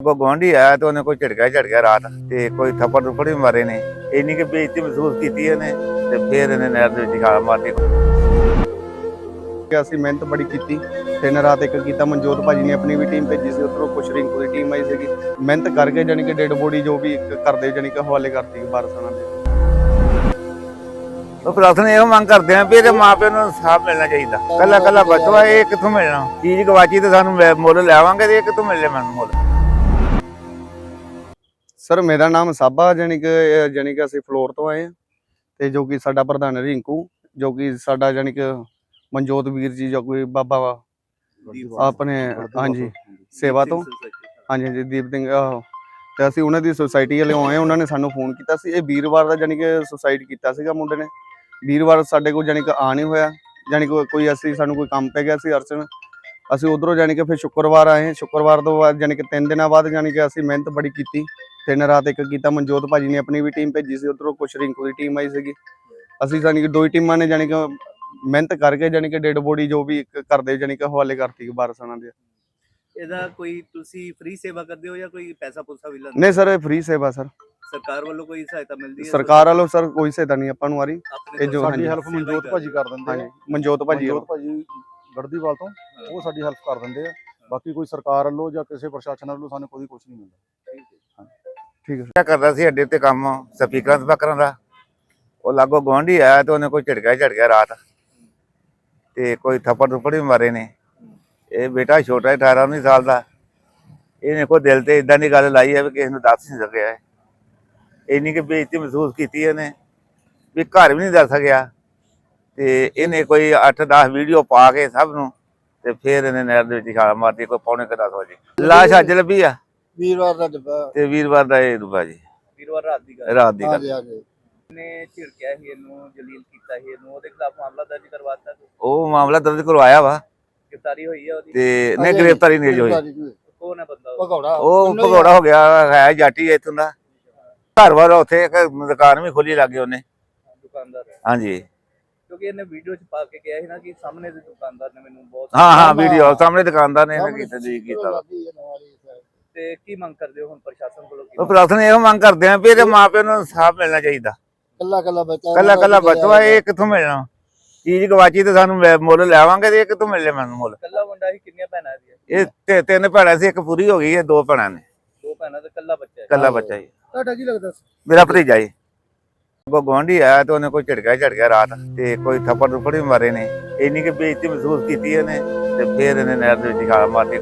ਕੋ ਗਵਾਂਢੀ ਆਇਆ ਤੇ ਉਹਨੇ ਕੋਈ ਝਟਕਾ ਝਟਕਿਆ ਰਾਤ ਤੇ ਕੋਈ ਥੱਪੜ ਥੁੱਪੜ ਵੀ ਮਾਰੇ ਨੇ। ਇੰਨੀ ਕਿ ਬੇਇੱਜ਼ਤੀ ਮਹਿਸੂਸ ਕੀਤੀ ਇਹਨੇ ਤੇ ਫਿਰ ਇਹਨੇ ਨਹਿਰ ਦੇ ਵਿੱਚ ਛਾਲ ਮਾਰਤੀ ਕਿ ਅਸੀਂ ਮਿਹਨਤ ਬੜੀ ਕੀਤੀ। ਦਿਨ ਰਾਤ ਇੱਕ ਕੀਤਾ। ਮਨਜੋਤ ਭਾਜੀ ਨੇ ਆਪਣੀ ਵੀ ਟੀਮ ਭੇਜੀ ਸੀ ਉਧਰੋਂ ਕੁਛ ਰਿੰਕੂ ਦੀ ਟੀਮ ਆਈ ਸੀਗੀ। ਮਿਹਨਤ ਕਰਕੇ ਜਾਨੀ ਕਿ ਡੈਡ ਬੋਡੀ ਜੋ ਵੀ ਕਰਦੇ ਜਾਨੀ ਕਿ ਹਵਾਲੇ ਕਰਤੀ ਬਾਰਸਾਂ ਦੇ। ਉਹ ਪ੍ਰਸ਼ਾਸਨ ਇਹੋ ਮੰਗ ਕਰਦੇ ਆ ਵੀ ਇਹਦੇ ਮਾਪਿਆਂ ਨੂੰ ਇਨਸਾਫ ਮਿਲਣਾ ਚਾਹੀਦਾ। ਕੱਲਾ ਕੱਲਾ ਬਚਵਾ ਇਹ ਕਿੱਥੋਂ ਮਿਲਣਾ? ਚੀਜ਼ ਗਵਾਚੀ ਤੇ ਸਾਨੂੰ ਮੁੱਲ ਲੈਵਾਂਗੇ ਤੇ ਇਹ ਕਿੱਥੋਂ ਮਿਲਣੇ ਮੈਨੂੰ ਮੁੱਲ? ਸਰ ਮੇਰਾ ਨਾਮ ਸਾਬਾ ਜਾਨੀ ਕਿ ਜਾਨੀ ਕਿ ਅਸੀਂ ਫਲੋਰ ਤੋਂ ਆਏ ਹਾਂ ਤੇ ਜੋ ਕਿ ਸਾਡਾ ਪ੍ਰਧਾਨ ਰਿੰਕੂ ਜੋ ਕਿ ਸਾਡਾ ਜਾਨੀ ਕਿ ਮਨਜੋਤ ਵੀਰ ਜੀ ਜੋ ਕੋਈ ਬਾਬਾ ਵਾ ਆਪਣੇ ਹਾਂਜੀ ਸੇਵਾ ਤੋਂ। ਹਾਂਜੀ ਹਾਂਜੀ ਦੀਪ ਸਿੰਘ ਤੇ ਅਸੀਂ ਉਹਨਾਂ ਦੀ ਸੁਸਾਇਟੀ ਵਾਲੇ ਆਏ ਉਹਨਾਂ ਨੇ ਸਾਨੂੰ ਫੋਨ ਕੀਤਾ ਸੀ। ਇਹ ਵੀਰਵਾਰ ਦਾ ਜਾਨੀ ਕਿ ਸੁਸਾਈਡ ਕੀਤਾ ਸੀਗਾ ਮੁੰਡੇ ਨੇ। ਵੀਰਵਾਰ ਸਾਡੇ ਕੋਲ ਜਾਨੀ ਕਿ ਆ ਨਹੀਂ ਹੋਇਆ। ਜਾਨੀ ਕਿ ਕੋਈ ਅਸੀਂ ਸਾਨੂੰ ਕੋਈ ਕੰਮ ਪੈ ਗਿਆ ਸੀ ਅਰਚਨ। ਅਸੀਂ ਉਧਰੋਂ ਜਾਨੀ ਕਿ ਫਿਰ ਸ਼ੁੱਕਰਵਾਰ ਆਏ। ਸ਼ੁੱਕਰਵਾਰ ਤੋਂ ਬਾਅਦ ਜਾਨੀ ਕਿ ਤਿੰਨ ਦਿਨਾਂ ਬਾਅਦ ਜਾਨੀ ਕਿ ਅਸੀਂ ਮਿਹਨਤ ਬੜੀ ਕੀਤੀ। ਤਿੰਨ ਰਾਤ ਇੱਕ ਕੀਤਾ ਮਨਜੋਤ ਭਾਜੀ ਨੇ ਆਪਣੀ ਵੀ ਟੀਮ ਭੇਜੀ ਸੀ ਉਧਰੋਂ ਕੁਛ ਰਿੰਕੂ ਦੀ ਟੀਮ ਆਈ ਸੀਗੀ। ਅਸੀਂ ਜਾਨੀ ਕਿ ਦੋ ਹੀ ਟੀਮਾਂ ਨੇ ਜਾਨੀ ਕਿ ਮਿਹਨਤ ਕਰਕੇ ਜਾਨੀ ਕਿ ਡੈਡ ਬੋਡੀ ਜੋ ਵੀ ਕਰਦੇ ਜਾਨੀ ਕਿ ਹਵਾਲੇ ਕਰਤੀ ਬਾਰਸਾਂ ਦੇ। ਇਹਦਾ ਕੋਈ ਤੁਸੀਂ ਫ੍ਰੀ ਸੇਵਾ ਕਰਦੇ ਹੋ ਜਾਂ ਕੋਈ ਪੈਸਾ ਪੂਸਾ ਵੀ ਲੈਂਦੇ ਨਹੀਂ ਸਰ ਇਹ ਫ੍ਰੀ ਸੇਵਾ ਸਰ। ਸਰਕਾਰ ਵੱਲੋਂ ਕੋਈ ਸਹਾਇਤਾ ਮਿਲਦੀ ਹੈ? ਸਰਕਾਰ ਵੱਲੋਂ ਸਰ ਕੋਈ ਸਹਾਇਤਾ ਨਹੀਂ ਆਪਾਂ ਨੂੰ ਆ ਰਹੀ। ਇਹ ਜੋ ਸਾਡੀ ਹੈਲਪ ਮਨਜੋਤ ਭਾਜੀ ਕਰ ਦਿੰਦੇ ਹਾਂਜੀ ਮਨਜੋਤ ਭਾਜੀ ਮਨਜੋਤ ਭਾਜੀ ਗੜਦੀਵਾਲ ਤੋਂ ਉਹ ਸਾਡੀ ਹੈਲਪ ਕਰ ਦਿੰਦੇ ਆ। ਬਾਕੀ ਕੋਈ ਸਰਕਾਰ ਵੱਲੋਂ ਜਾਂ ਕਿਸੇ ਪ੍ਰਸ਼ਾਸਨ ਵੱਲੋਂ ਸਾਨੂੰ ਕੋਈ ਕੁਝ ਨਹੀਂ ਮਿਲਦਾ। ਠੀਕ ਹੈ ਕਿਆ ਕਰਦਾ ਸੀ, ਅੱਡੇ ਤੇ ਕੰਮ ਸਪੀਕਰਾਂ ਸਪਾਕਰਾਂ ਦਾ ਉਹ ਲਾਗੋ ਗੁਆਂਢੀ ਆਇਆ ਤੇ ਉਹਨੇ ਕੋਈ ਝਟਕਾ ਝਟਕਿਆ ਰਾਤ। ਤੇ ਕੋਈ ਥੱਪੜ ਥੁੱਪੜ ਵੀ ਮਾਰੇ ਨੇ। ਇਹ ਬੇਟਾ ਛੋਟਾ ਹੈ 18 19 ਸਾਲ ਦਾ। ਇਹਨੇ ਕੋਈ ਦਿਲ ਤੇ ਇਦਾਂ ਦੀ ਗੱਲ ਲਾਈ ਹੈ ਵੀ ਕਿਸੇ ਨੂੰ ਦੱਸ ਨਹੀਂ ਸਕਿਆ। ਹੈ ਇੰਨੀ ਕਿ ਬੇਇੱਜ਼ਤੀ ਮਹਿਸੂਸ ਕੀਤੀ ਇਹਨੇ ਵੀ ਘਰ ਵੀ ਨਹੀਂ ਦੱਸ ਸਕਿਆ। ਤੇ ਇਹਨੇ ਕੋਈ 8-10 ਵੀਡੀਓ ਪਾ ਕੇ ਸਭ ਨੂੰ ਤੇ ਫਿਰ ਇਹਨੇ ਨਹਿਰ ਦੇ ਵਿੱਚ ਛਾਲ ਮਾਰਤੀ, ਕੋਈ ਪੌਣੇ ਕੁ ਦਸ ਵਜੇ। ਲਾਸ਼ ਅੱਜ ਲੱਭੀ ਆ। ਵੀਰਵਾਰ ਦਾ ਡੱਬਾ। ਤੇ ਵੀਰਵਾਰ ਦਾ ਇਹ ਦੁਬਾ ਜੀ। ਵੀਰਵਾਰ ਰਾਤ ਦੀ ਗੱਲ। ਰਾਤ ਦੀ ਗੱਲ। ਹਾਂਜੀ ਹਾਂਜੀ। ਨੇ ਝਿੜਕਿਆ ਸੀ ਇਹਨੂੰ ਜਲੀਲ ਕੀਤਾ ਸੀ ਇਹਨੂੰ ਉਹਦੇ ਖਿਲਾਫ ਮਾਮਲਾ ਦਰਜ ਕਰਵਾਤਾ ਉਹ ਮਾਮਲਾ ਦਰਜ ਕਰਵਾਇਆ ਵਾ। ਗ੍ਰਿਫਤਾਰੀ ਹੋਈ ਹੈ ਉਹਦੀ। ਤੇ ਨਹੀਂ ਗ੍ਰਿਫਤਾਰੀ ਨਹੀਂ ਹੋਈ। ਕੌਣ ਹੈ ਬੰਦਾ ਉਹ? ਭਗੌੜਾ। ਉਹ ਭਗੌੜਾ ਹੋ ਗਿਆ ਹੈ ਜਾਟੀ ਇੱਥੋਂ ਦਾ। ਘਰ ਵਾਲਾ ਉੱਥੇ ਇੱਕ ਦੁਕਾਨ ਵੀ ਖੋਲੀ ਲੱਗੇ ਉਹਨੇ। ਦੁਕਾਨਦਾਰ ਹੈ। ਹਾਂਜੀ। ਕਿਉਂਕਿ ਇਹਨੇ ਵੀਡੀਓ ਚ ਪਾ ਕੇ ਕਿਹਾ ਸੀ ਨਾ ਕਿ ਸਾਹਮਣੇ ਦੇ ਦੁਕਾਨਦਾਰ ਨੇ ਮੈਨੂੰ ਬਹੁਤ ਹਾਂ ਹਾਂ ਵੀਡੀਓ ਸਾਹਮਣੇ ਦੁਕਾਨਦਾਰ ਨੇ ਇਹਨੇ ਕੀਤਾ ਜੀ ਕੀਤਾ। ਵਾ। ਤੇ ਕੀ ਮੰਗ ਕਰਦੇ ਹੋ ਹੁਣ ਪ੍ਰਸ਼ਾਸਨ ਕੋਲੋਂ ਕੀ ਉਹ ਪ੍ਰਸ਼ਾਸਨ ਇਹੋ ਮੰਗ ਕਰਦੇ ਆ ਵੀ ਇਹਦੇ ਮਾਪਿਆਂ ਨੂੰ ਇਨਸਾਫ ਮਿਲਣਾ ਚਾਹੀਦਾ। ਕੱਲਾ ਕੱਲਾ ਬੱਚਾ ਕੱਲਾ ਕੱਲਾ ਬਚਵਾ ਇਹ ਕਿੱਥੋਂ ਮਿਲਣਾ? ਚੀਜ਼ ਗਵਾਚੀ ਤੇ ਸਾਨੂੰ ਮੁੱਲ ਲੈਵਾਂਗੇ ਤੇ ਇਹ ਕਿੱਥੋਂ ਮਿਲਣੇ ਮੈਨੂੰ ਮੁੱਲ? ਕੱਲਾ ਮੁੰਡਾ ਸੀ ਕਿੰਨੀਆਂ ਭੈਣਾਂ ਦੀਆਂ ਇਹ ਤੇ- ਤਿੰਨ ਭੈਣਾਂ ਸੀ ਇੱਕ ਪੂਰੀ ਹੋ ਗਈ ਹੈ ਦੋ ਭੈਣਾਂ ਨੇ। ਦੋ ਭੈਣਾਂ ਤੇ ਕੱਲਾ ਬੱਚਾ ਹੈ। ਕੱਲਾ ਬੱਚਾ ਹੀ। ਤੁਹਾਡਾ ਕੀ ਲੱਗਦਾ ਮੇਰਾ ਭਤੀਜਾ ਜੀ। ਕੋ ਗਵਾਂਢੀ ਆਇਆ ਤੇ ਉਹਨੇ ਕੋਈ ਝਟਕਾ ਝਟਕਿਆ ਰਾਤ ਤੇ ਕੋਈ ਥੱਪੜ ਥੁੱਪੜ ਵੀ ਮਾਰੇ ਨੇ। ਇੰਨੀ ਕਿ ਬੇਇੱਜ਼ਤੀ ਮਹਿਸੂਸ ਕੀਤੀ ਇਹਨੇ ਤੇ ਫਿਰ ਇਹਨੇ ਨਹਿਰ ਦੇ ਵਿੱਚ ਛਾਲ ਮਾਰਤੀ।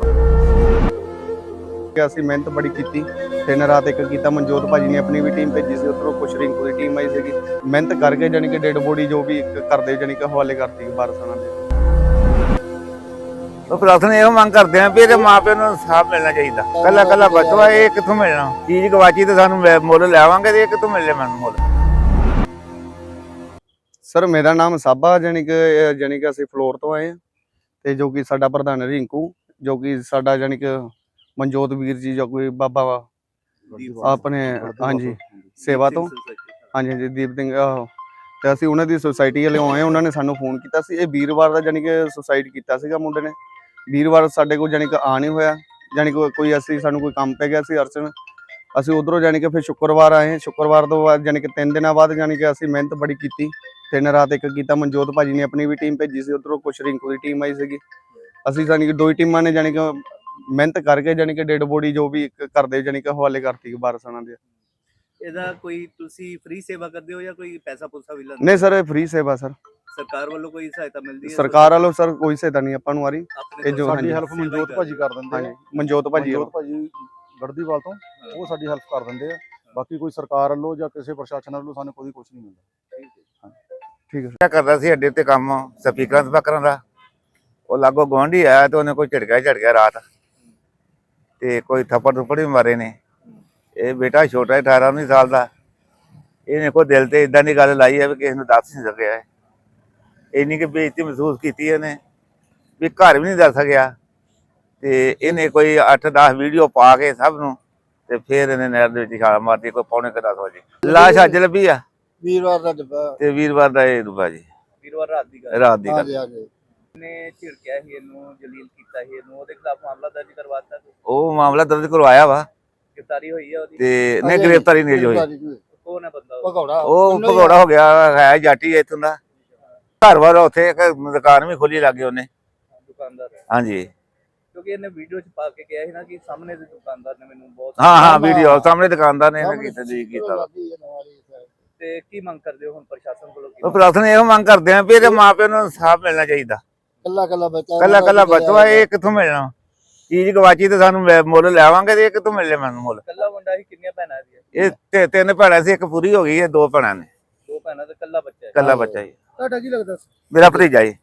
ਕਿ ਅਸੀਂ ਮਿਹਨਤ ਬੜੀ ਕੀਤੀ ਦਿਨ ਰਾਤ ਇੱਕ ਕੀਤਾ ਮਨਜੋਤ ਭਾਜੀ ਨੇ ਆਪਣੀ ਵੀ ਟੀਮ ਭੇਜੀ ਸੀ ਉਧਰੋਂ ਕੁਛ ਰਿੰਕੂ ਦੀ ਟੀਮ ਆਈ ਸੀਗੀ। ਮਿਹਨਤ ਕਰਕੇ ਜਾਨੀ ਕਿ ਡੈਡ ਬੋਡੀ ਜੋ ਵੀ ਕਰਦੇ ਜਾਨੀ ਕਿ ਹਵਾਲੇ ਕਰਤੀ ਬਾਰਸਾਂ ਦੇ ਉਹ ਪ੍ਰਸ਼ਾਸਨ ਇਹੋ ਮੰਗ ਕਰਦੇ ਆ ਵੀ ਇਹਦੇ ਮਾਪਿਆਂ ਨੂੰ ਇਨਸਾਫ ਮਿਲਣਾ ਚਾਹੀਦਾ। ਕੱਲਾ ਕੱਲਾ ਬਚਵਾ ਇਹ ਕਿੱਥੋਂ ਮਿਲਣਾ? ਚੀਜ਼ ਗਵਾਚੀ ਤੇ ਸਾਨੂੰ ਮੁੱਲ ਲੈਵਾਂਗੇ ਤੇ ਇਹ ਕਿੱਥੋਂ ਮਿਲਣੇ ਮੈਨੂੰ ਮੁੱਲ? ਸਰ ਮੇਰਾ ਨਾਮ ਸਾਬਾ ਜਾਨੀ ਕਿ ਜਾਨੀ ਕਿ ਅਸੀਂ ਫਲੋਰ ਤੋਂ ਆਏ ਹਾਂ ਤੇ ਜੋ ਕਿ ਸਾਡਾ ਪ੍ਰਧਾਨ ਰਿੰਕੂ ਜੋ ਕਿ ਸਾਡਾ ਜਾਨੀ ਕਿ ਮਨਜੋਤ ਵੀਰ ਜੀ ਜੋ ਕੋਈ ਬਾਬਾ ਵਾ ਆਪਣੇ ਹਾਂਜੀ ਸੇਵਾ ਤੋਂ। ਹਾਂਜੀ ਹਾਂਜੀ ਦੀਪ ਸਿੰਘ ਆਹੋ। ਤੇ ਅਸੀਂ ਉਹਨਾਂ ਦੀ ਸੁਸਾਇਟੀ ਵਾਲੇ ਆਏ ਉਹਨਾਂ ਨੇ ਸਾਨੂੰ ਫੋਨ ਕੀਤਾ ਸੀ। ਇਹ ਵੀਰਵਾਰ ਦਾ ਜਾਨੀ ਕਿ ਸੁਸਾਈਡ ਕੀਤਾ ਸੀਗਾ ਮੁੰਡੇ ਨੇ। ਵੀਰਵਾਰ ਸਾਡੇ ਕੋਲ ਜਾਨੀ ਕਿ ਆ ਨਹੀਂ ਹੋਇਆ। ਜਾਨੀ ਕਿ ਕੋਈ ਅਸੀਂ ਸਾਨੂੰ ਕੋਈ ਕੰਮ ਪੈ ਗਿਆ ਸੀ ਅਰਚਨ। ਅਸੀਂ ਉਧਰੋਂ ਜਾਨੀ ਕਿ ਫਿਰ ਸ਼ੁੱਕਰਵਾਰ ਆਏ। ਸ਼ੁੱਕਰਵਾਰ ਤੋਂ ਬਾਅਦ ਜਾਨੀ ਕਿ ਤਿੰਨ ਦਿਨਾਂ ਬਾਅਦ ਜਾਨੀ ਕਿ ਅਸੀਂ ਮਿਹਨਤ ਬੜੀ ਕੀਤੀ। ਤਿੰਨ ਰਾਤ ਇੱਕ ਕੀਤਾ। ਮਨਜੋਤ ਭਾਜੀ ਨੇ ਆਪਣੀ ਵੀ ਟੀਮ ਭੇਜੀ ਸੀ। ਉਧਰੋਂ ਕੁਛ ਰਿੰਕੂ ਦੀ ਟੀਮ ਆਈ ਸੀਗੀ। ਅਸੀਂ ਜਾਨੀ ਕਿ ਦੋ ਹੀ ਟੀਮਾਂ ਨੇ ਜਾਨੀ ਕਿ ਮਿਹਨਤ ਕਰਕੇ ਜਾਨੀ ਕਿ ਡੈਡ ਬੋਡੀ ਜੋ ਵੀ ਇੱਕ ਕਰਦੇ ਜਾਨੀ ਕਿ ਹਵਾਲੇ ਕਰਤੀ ਬਾਰਸਾਂ ਦੇ। ਇਹਦਾ ਕੋਈ ਤੁਸੀਂ ਫ੍ਰੀ ਸੇਵਾ ਕਰਦੇ ਹੋ ਜਾਂ ਕੋਈ ਪੈਸਾ ਪੂਸਾ ਵੀ ਲੈਂਦੇ ਨਹੀਂ ਸਰ ਇਹ ਫ੍ਰੀ ਸੇਵਾ ਸਰ। ਸਰਕਾਰ ਵੱਲੋਂ ਕੋਈ ਸਹਾਇਤਾ ਮਿਲਦੀ ਹੈ? ਸਰਕਾਰ ਵੱਲੋਂ ਸਰ ਕੋਈ ਸਹਾਇਤਾ ਨਹੀਂ ਆਪਾਂ ਨੂੰ ਆ ਰਹੀ। ਇਹ ਜੋ ਸਾਡੀ ਹੈਲਪ ਮਨਜੋਤ ਭਾਜੀ ਕਰ ਦਿੰਦੇ ਹਾਂਜੀ ਆ ਮਨਜੋਤ ਭਾਜੀ ਮਨਜੋਤ ਭਾਜੀ ਗੜਦੀਵਾਲ ਤੋਂ ਉਹ ਸਾਡੀ ਹੈਲਪ ਕਰ ਦਿੰਦੇ ਆ। ਬਾਕੀ ਕੋਈ ਸਰਕਾਰ ਵੱਲੋਂ ਜਾਂ ਕਿਸੇ ਪ੍ਰਸ਼ਾਸਨ ਵੱਲੋਂ ਸਾਨੂੰ ਕੋਈ ਕੁਝ ਨਹੀਂ ਮਿਲਦਾ। ਠੀਕ ਹੈ। ਕਿਆ ਕਰਦਾ ਸੀ ਅੱਡੇ ਤੇ ਕੰਮ ਸਪੀਕਰਾਂ ਸਪਾਕਰਾਂ ਦਾ। ਉਹ ਲਾਗੋ ਗਵਾਂਢੀ ਆਇਆ ਤੇ ਉਹਨੇ ਕੋਈ ਝਟਕਾ ਝਟਕਿਆ ਰਾਤ। ਤੇ ਕੋਈ ਥੱਪੜ ਥੁੱਪੜ ਵੀ ਮਾਰੇ ਨੇ। ਇਹ ਬੇਟਾ ਛੋਟਾ ਹੈ 18 19 ਸਾਲ ਦਾ। ਇਹਨੇ ਕੋਈ ਦਿਲ ਤੇ ਇਦਾਂ ਦੀ ਗੱਲ ਲਾਈ ਹੈ ਵੀ ਕਿਸੇ ਨੂੰ ਦੱਸ ਨਹੀਂ ਸਕਿਆ ਹੈ। ਇੰਨੀ ਕਿ ਬੇਇੱਜ਼ਤੀ ਮਹਿਸੂਸ ਕੀਤੀ ਇਹਨੇ ਵੀ ਘਰ ਵੀ ਨਹੀਂ ਦੱਸ ਸਕਿਆ। ਤੇ ਇਹਨੇ ਕੋਈ 8-10 ਵੀਡੀਓ ਪਾ ਕੇ ਸਭ ਨੂੰ ਤੇ ਫਿਰ ਇਹਨੇ ਨਹਿਰ ਦੇ ਵਿੱਚ ਛਾਲ ਮਾਰਤੀ ਕੋਈ ਪੌਣੇ ਕੁ ਦਸ ਵਜੇ। ਲਾਸ਼ ਅੱਜ ਲੱਭੀ ਆ? ਵੀਰਵਾਰ ਦਾ ਡੱਬਾ। ਤੇ ਵੀਰਵਾਰ ਦਾ ਇਹ ਦੁਬਾ ਜੀ। ਵੀਰਵਾਰ ਰਾਤ ਦੀ ਗੱਲ। ਰਾਤ ਦੀ ਗੱਲ। ਹਾਂਜੀ ਹਾਂਜੀ। ਨੇ ਝਿੜਕਿਆ ਸੀ ਇਹਨੂੰ ਜਲੀਲ ਕੀਤਾ ਸੀ ਇਹਨੂੰ ਉਹਦੇ ਖਿਲਾਫ ਮਾਮਲਾ ਦਰਜ ਕਰਵਾਤਾ ਉਹ ਮਾਮਲਾ ਦਰਜ ਕਰਵਾਇਆ ਵਾ। ਗ੍ਰਿਫਤਾਰੀ ਹੋਈ ਹੈ ਉਹਦੀ। ਤੇ ਨਹੀਂ ਗ੍ਰਿਫਤਾਰੀ ਨਹੀਂ ਹੋਈ। ਕੌਣ ਹੈ ਬੰਦਾ ਉਹ? ਭਗੌੜਾ। ਉਹ ਭਗੌੜਾ ਹੋ ਗਿਆ ਹੈ ਜਾਟੀ ਇੱਥੋਂ ਦਾ। ਘਰ ਵਾਲਾ ਉੱਥੇ ਇੱਕ ਦੁਕਾਨ ਵੀ ਖੋਲੀ ਲੱਗੇ ਉਹਨੇ। ਦੁਕਾਨਦਾਰ ਹੈ। ਹਾਂਜੀ। ਕਿਉਂਕਿ ਇਹਨੇ ਵੀਡੀਓ ਚ ਪਾ ਕੇ ਕਿਹਾ ਸੀ ਨਾ ਕਿ ਸਾਹਮਣੇ ਦੇ ਦੁਕਾਨਦਾਰ ਨੇ ਮੈਨੂੰ ਬਹੁਤ ਹਾਂ ਹਾਂ ਵੀਡੀਓ ਸਾਹਮਣੇ ਦੁਕਾਨਦਾਰ ਨੇ ਇਹਨੇ ਕੀਤਾ ਜੀ ਕੀਤਾ ਵਾ। ਤੇ ਕੀ ਮੰਗ ਕਰਦੇ ਹੋ ਹੁਣ ਪ੍ਰਸ਼ਾਸਨ ਕੋਲੋਂ? ਕੀ ਉਹ ਪ੍ਰਸ਼ਾਸਨ ਇਹੋ ਮੰਗ ਕਰਦੇ ਆ ਵੀ ਇਹਦੇ ਮਾਪਿਆਂ ਨੂੰ ਇਨਸਾਫ ਮਿਲਣਾ ਚਾਹੀਦਾ। ਕੱਲਾ ਕੱਲਾ ਬੱਚਾ ਕੱਲਾ ਕੱਲਾ ਬੱਚਾ ਇਹ ਕਿੱਥੋਂ ਮਿਲਣਾ? ਚੀਜ਼ ਗਵਾਚੀ ਤੇ ਸਾਨੂੰ ਲੈ- ਮੁੱਲ ਲੈਵਾਂਗੇ ਤੇ ਇਹ ਕਿੱਥੋਂ ਮਿਲਣੇ ਮੈਨੂੰ ਮੁੱਲ? ਕੱਲਾ ਮੁੰਡਾ ਸੀ ਕਿੰਨੀਆਂ ਭੈਣਾਂ ਦੀਆਂ ਇਹ ਤੇ- ਤਿੰਨ ਭੈਣਾਂ ਸੀ ਇੱਕ ਪੂਰੀ ਹੋ ਗਈ ਹੈ ਦੋ ਭੈਣਾਂ ਨੇ। ਦੋ ਭੈਣਾਂ ਤੇ ਕੱਲਾ ਬੱਚਾ ਹੈ। ਕੱਲਾ ਬੱਚਾ ਜੀ ਤੁਹਾਡਾ ਕੀ ਲੱਗਦਾ ਸੀ? ਮੇਰਾ ਭਤੀਜਾ ਜੀ।